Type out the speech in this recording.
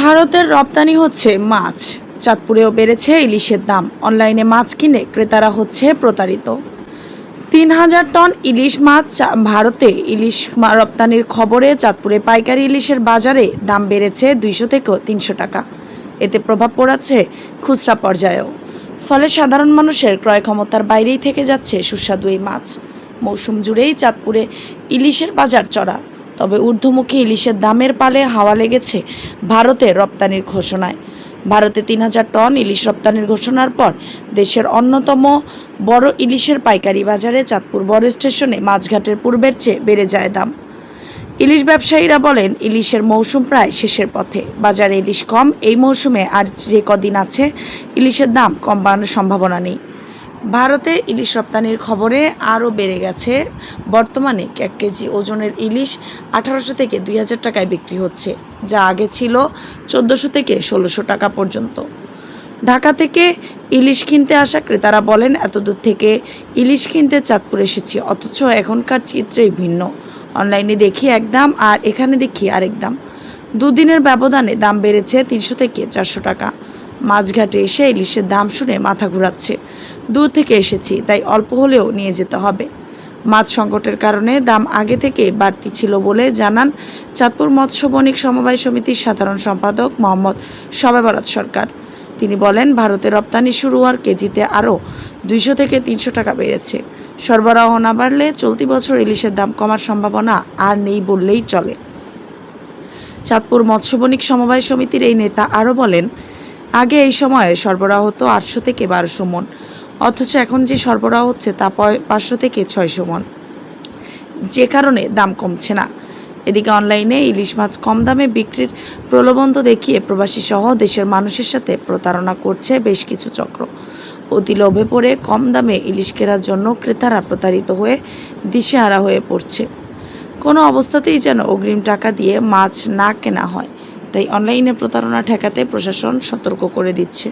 ভারতের রপ্তানি হচ্ছে মাছ। চাঁদপুরেও বেড়েছে ইলিশের দাম। অনলাইনে মাছ কিনে ক্রেতারা হচ্ছে প্রতারিত। তিন হাজার টন ইলিশ মাছ ভারতে ইলিশ রপ্তানির খবরে চাঁদপুরে পাইকারি ইলিশের বাজারে দাম বেড়েছে দুইশো থেকে তিনশো টাকা। এতে প্রভাব পড়াচ্ছে খুচরা পর্যায়েও। ফলে সাধারণ মানুষের ক্রয় ক্ষমতার বাইরেই থেকে যাচ্ছে সুস্বাদু এই মাছ। মৌসুম জুড়েই চাঁদপুরে ইলিশের বাজার চড়া। তবে ঊর্ধ্বমুখী ইলিশের দামের পালে হাওয়া লেগেছে ভারতে রপ্তানির ঘোষণায়। ভারতে তিন হাজার টন ইলিশ রপ্তানির ঘোষণার পর দেশের অন্যতম বড় ইলিশের পাইকারি বাজারে চাঁদপুর বড় স্টেশনে মাছঘাটের পূর্বের চেয়ে বেড়ে যায় দাম। ইলিশ ব্যবসায়ীরা বলেন, ইলিশের মৌসুম প্রায় শেষের পথে। বাজারে ইলিশ কম, এই মৌসুমে আর যে কদিন আছে, ইলিশের দাম কম বাড়ানোর সম্ভাবনা নেই। ভারতে ইলিশ রপ্তানির খবরে আরও বেড়ে গেছে। বর্তমানে এক কেজি ওজনের ইলিশ আঠারোশো থেকে দুই হাজার টাকায় বিক্রি হচ্ছে, যা আগে ছিল চোদ্দোশো থেকে ষোলোশো টাকা পর্যন্ত। ঢাকা থেকে ইলিশ কিনতে আসা ক্রেতারা বলেন, এতদূর থেকে ইলিশ কিনতে চাঁদপুর এসেছি, অথচ এখনকার চিত্রেই ভিন্ন। অনলাইনে দেখি এক দাম, আর এখানে দেখি আরেক দাম। দুদিনের ব্যবধানে দাম বেড়েছে তিনশো থেকে চারশো টাকা। মাঝঘাটে এসে ইলিশের দাম শুনে মাথা ঘুরাচ্ছে। দূর থেকে এসেছি, তাই অল্প হলেও নিয়ে যেতে হবে। মাছ সংকটের কারণে দাম আগে থেকে বাড়তি ছিল বলে জানান চাঁদপুর মৎস্য বণিক সমবায় সমিতির সাধারণ সম্পাদক মোহাম্মদ শবেবরাত সরকার। তিনি বলেন ভারতে রপ্তানি শুরু হওয়ার কেজিতে আরও দুইশো থেকে তিনশো টাকা বেড়েছে। সরবরাহ না বাড়লে চলতি বছর ইলিশের দাম কমার সম্ভাবনা আর নেই বললেই চলে। চাঁদপুর মৎস্য বণিক সমবায় সমিতির এই নেতা আরও বলেন আগে এই সময়ে সরবরাহ হতো আটশো থেকে বারোশো মন। অথচ এখন যে সরবরাহ হচ্ছে তা পাঁচশো থেকে ছয়শো মন। যে কারণে দাম কমছে না। এদিকে অনলাইনে ইলিশ মাছ কম দামে বিক্রির প্রলোভন তো দেখিয়ে প্রবাসী সহ দেশের মানুষের সাথে প্রতারণা করছে বেশ কিছু চক্র। অতি লোভে পড়ে কম দামে ইলিশ কেনার জন্য ক্রেতারা প্রতারিত হয়ে দিশেহারা হয়ে পড়ছে। কোনো অবস্থাতেই যেন অগ্রিম টাকা দিয়ে মাছ না কেনা হয়। তাই অনলাইনে প্রতারণা ঠেকাতে প্রশাসন সতর্ক করে দিচ্ছে।